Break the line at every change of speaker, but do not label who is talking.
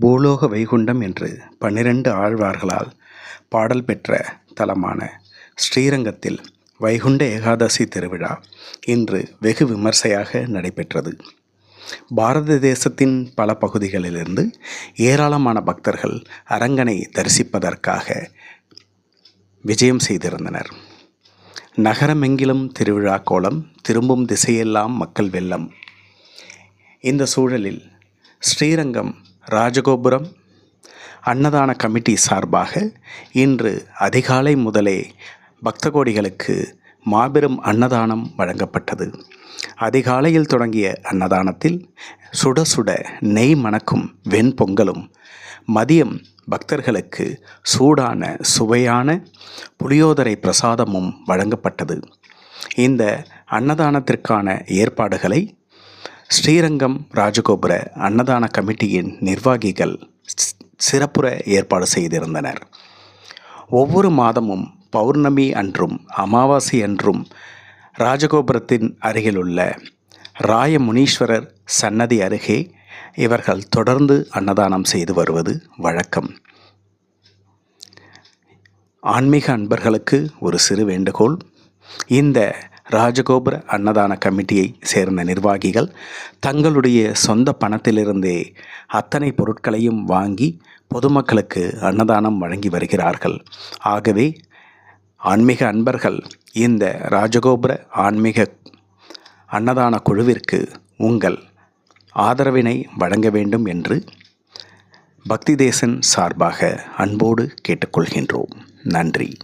பூலோக வைகுண்டம் என்று பன்னிரண்டு ஆழ்வார்களால் பாடல் பெற்ற தலமான ஸ்ரீரங்கத்தில் வைகுண்ட ஏகாதசி திருவிழா இன்று வெகு விமர்சையாக நடைபெற்றது. பாரத தேசத்தின் பல பகுதிகளிலிருந்து ஏராளமான பக்தர்கள் அரங்கனை தரிசிப்பதற்காக விஜயம் செய்திருந்தனர். நகரமெங்கிலும் திருவிழா கோலம் திரும்பும் திசையெல்லாம் மக்கள் வெள்ளம் இந்த சூழலில் ஸ்ரீரங்கம் ராஜகோபுரம். அன்னதான கமிட்டி சார்பாக இன்று அதிகாலை முதலே பக்த கோடிகளுக்கு மாபெரும் அன்னதானம் வழங்கப்பட்டது. அதிகாலையில் தொடங்கிய அன்னதானத்தில் சுட சுட நெய் மணக்கும் வெண்பொங்கலும் மதியம் பக்தர்களுக்கு சூடான சுவையான புளியோதரை பிரசாதமும் வழங்கப்பட்டது. இந்த அன்னதானத்திற்கான ஏற்பாடுகளை ஸ்ரீரங்கம் ராஜகோபுர அன்னதான கமிட்டியின் நிர்வாகிகள் சிறப்புற ஏற்பாடு செய்திருந்தனர். ஒவ்வொரு மாதமும் பௌர்ணமி அன்றும் அமாவாசை அன்றும் ராஜகோபுரத்தின் அருகிலுள்ள ராயமுனீஸ்வரர் சன்னதி அருகே இவர்கள் தொடர்ந்து அன்னதானம் செய்து வருவது வழக்கம். ஆன்மீக அன்பர்களுக்கு ஒரு சிறு வேண்டுகோள். இந்த ராஜகோபுர அன்னதான கமிட்டியை சேர்ந்த நிர்வாகிகள் தங்களுடைய சொந்த பணத்திலிருந்தே அத்தனை பொருட்களையும் வாங்கி பொதுமக்களுக்கு அன்னதானம் வழங்கி வருகிறார்கள். ஆகவே ஆன்மீக அன்பர்கள் இந்த ராஜகோபுர ஆன்மீக அன்னதான குழுவிற்கு உங்கள் ஆதரவினை வழங்க வேண்டும் என்று பக்தி தேசன் சார்பாக அன்போடு கேட்டுக்கொள்கின்றோம். நன்றி.